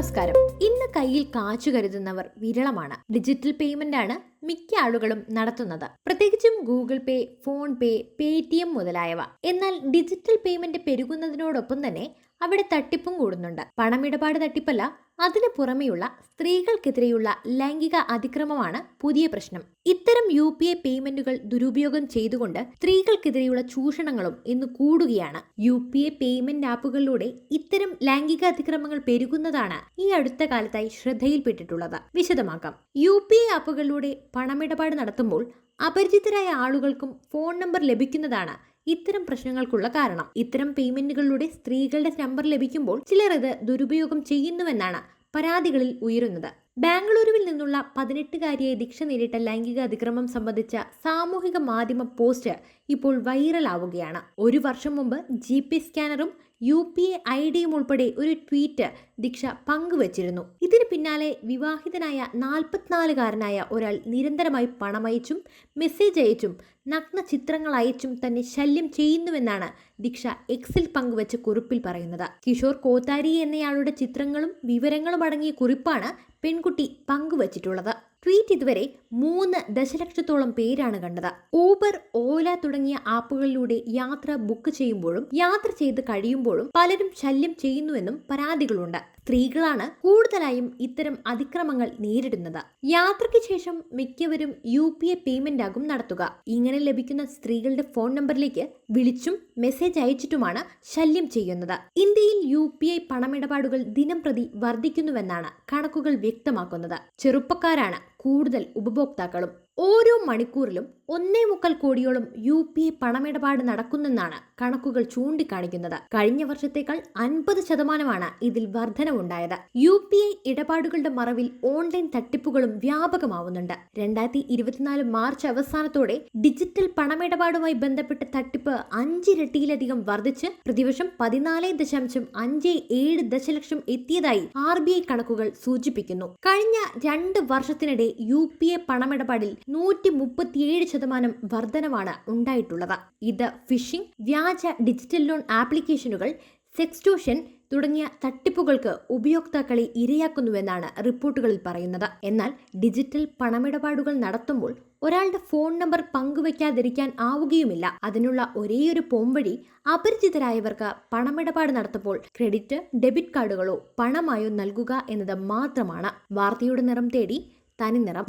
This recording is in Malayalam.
നമസ്കാരം. മാച്ചു കരുതുന്നവർ വിരളമാണ്. ഡിജിറ്റൽ പേയ്മെന്റ് ആണ് മിക്ക ആളുകളും നടത്തുന്നത്. പ്രത്യേകിച്ചും Google Pay PhonePe Paytm മുതലായവ. എന്നാൽ ഡിജിറ്റൽ പേയ്മെന്റ് പെരുകുന്നതിനോടൊപ്പം തന്നെ അവിടെ തട്ടിപ്പും കൂടുന്നുണ്ട്. പണമിടപാട് തട്ടിപ്പല്ല അതിനു പുറമെയുള്ള സ്ത്രീകൾക്കെതിരെയുള്ള ലൈംഗിക അതിക്രമമാണ് പുതിയ പ്രശ്നം. ഇത്തരം യു പി ഐ പേയ്മെന്റുകൾ ദുരുപയോഗം ചെയ്തുകൊണ്ട് സ്ത്രീകൾക്കെതിരെയുള്ള ചൂഷണങ്ങളും ഇന്ന് കൂടുകയാണ്. യു പി ഐ പേയ്മെന്റ് ആപ്പുകളിലൂടെ ഇത്തരം ലൈംഗിക അതിക്രമങ്ങൾ പെരുകുന്നതാണ് ഈ അടുത്ത കാലത്തായി ശ്രദ്ധയിൽപ്പെട്ടിട്ടുള്ളത്. വിശദമാക്കാം. യു പി ഐ ആപ്പുകളിലൂടെ പണമിടപാട് നടത്തുമ്പോൾ അപരിചിതരായ ആളുകൾക്കും ഫോൺ നമ്പർ ലഭിക്കുന്നതാണ് ഇത്തരം പ്രശ്നങ്ങൾക്കുള്ള കാരണം. ഇത്തരം പേയ്മെന്റുകളിലൂടെ സ്ത്രീകളുടെ നമ്പർ ലഭിക്കുമ്പോൾ ചിലർ ഇത് ദുരുപയോഗം ചെയ്യുന്നുവെന്നാണ് പരാതികളിൽ ഉയരുന്നത്. ബാംഗ്ലൂരുവിൽ നിന്നുള്ള പതിനെട്ടുകാരിയെ ദീക്ഷ നേരിട്ട ലൈംഗിക അതിക്രമം സംബന്ധിച്ച സാമൂഹിക മാധ്യമ പോസ്റ്റ് ഇപ്പോൾ വൈറലാവുകയാണ്. ഒരു വർഷം മുമ്പ് ജി പി സ്കാനറും യു പി എ ഐ ഡിയും ഉൾപ്പെടെ ഒരു ട്വീറ്റ് ദീക്ഷ പങ്കുവച്ചിരുന്നു. ഇതിന് പിന്നാലെ വിവാഹിതനായ നാൽപ്പത്തിനാലുകാരനായ ഒരാൾ നിരന്തരമായി പണമയച്ചും മെസ്സേജ് അയച്ചും നഗ്ന ചിത്രങ്ങൾ അയച്ചും തന്നെ ശല്യം ചെയ്യുന്നുവെന്നാണ് ദീക്ഷ എക്സിൽ പങ്കുവച്ച കുറിപ്പിൽ പറയുന്നത്. കിഷോർ കോത്താരി എന്നയാളുടെ ചിത്രങ്ങളും വിവരങ്ങളും അടങ്ങിയ കുറിപ്പാണ് പെൺകുട്ടി പങ്കുവച്ചിട്ടുള്ളത്. ട്വീറ്റ് ഇതുവരെ മൂന്ന് ദശലക്ഷത്തോളം പേരാണ് കണ്ടത്. ഊബർ ഓല തുടങ്ങിയ ആപ്പുകളിലൂടെ യാത്ര ബുക്ക് ചെയ്യുമ്പോഴും യാത്ര ചെയ്ത് കഴിയുമ്പോഴും പലരും ശല്യം ചെയ്യുന്നുവെന്നും പരാതികളുണ്ട്. സ്ത്രീകളാണ് കൂടുതലായും ഇത്തരം അതിക്രമങ്ങൾ നേരിടുന്നത്. യാത്രയ്ക്ക് ശേഷം മിക്കവരും യു പി ഐ പേയ്മെന്റ് ആകും നടത്തുക. ഇങ്ങനെ ലഭിക്കുന്ന സ്ത്രീകളുടെ ഫോൺ നമ്പറിലേക്ക് വിളിച്ചും മെസ്സേജ് അയച്ചിട്ടുമാണ് ശല്യം ചെയ്യുന്നത്. ഇന്ത്യയിൽ യു പി ഐ പണമിടപാടുകൾ ദിനം പ്രതി വർദ്ധിക്കുന്നുവെന്നാണ് കണക്കുകൾ വ്യക്തമാക്കുന്നത്. ചെറുപ്പക്കാരാണ് കൂടുതൽ ഉപഭോക്താക്കളും ഓരോ മണിക്കൂറിലും ഒന്നേ മുക്കാൽ കോടിയോളം യു പി ഐ പണമിടപാട് നടക്കുന്നെന്നാണ് കണക്കുകൾ ചൂണ്ടിക്കാണിക്കുന്നത്. കഴിഞ്ഞ വർഷത്തേക്കാൾ അൻപത് ശതമാനമാണ് ഇതിൽ വർധനവുണ്ടായത്. യു പി ഐ ഇടപാടുകളുടെ മറവിൽ ഓൺലൈൻ തട്ടിപ്പുകളും വ്യാപകമാവുന്നുണ്ട്. രണ്ടായിരത്തി ഇരുപത്തിനാല് മാർച്ച് അവസാനത്തോടെ ഡിജിറ്റൽ പണമിടപാടുമായി ബന്ധപ്പെട്ട തട്ടിപ്പ് അഞ്ചിരട്ടിയിലധികം വർദ്ധിച്ച് പ്രതിവർഷം പതിനാല് ദശാംശം അഞ്ച് ഏഴ് ദശലക്ഷം എത്തിയതായി ആർ ബി ഐ കണക്കുകൾ സൂചിപ്പിക്കുന്നു. കഴിഞ്ഞ രണ്ട് വർഷത്തിനിടെ യു പി ഐ പണമിടപാടിൽ നൂറ്റി മുപ്പത്തിയേഴ് ശതമാനം വർധനവാണ് ഉണ്ടായിട്ടുള്ളത്. ഇത് ഫിഷിംഗ് വ്യാജ ഡിജിറ്റൽ ലോൺ ആപ്ലിക്കേഷനുകൾ സെക്സ്റ്റോഷൻ തുടങ്ങിയ തട്ടിപ്പുകൾക്ക് ഉപയോക്താക്കളെ ഇരയാക്കുന്നുവെന്നാണ് റിപ്പോർട്ടുകളിൽ പറയുന്നത്. എന്നാൽ ഡിജിറ്റൽ പണമിടപാടുകൾ നടത്തുമ്പോൾ ഒരാളുടെ ഫോൺ നമ്പർ പങ്കുവയ്ക്കാതിരിക്കാൻ ആവുകയുമില്ല. അതിനുള്ള ഒരേയൊരു പോംവഴി അപരിചിതരായവർക്ക് പണമിടപാട് നടത്തുമ്പോൾ ക്രെഡിറ്റ് ഡെബിറ്റ് കാർഡുകളോ പണമായോ നൽകുക എന്നത് മാത്രമാണ്. വാർത്തയുടെ നിറം തേടി തനി നിറം.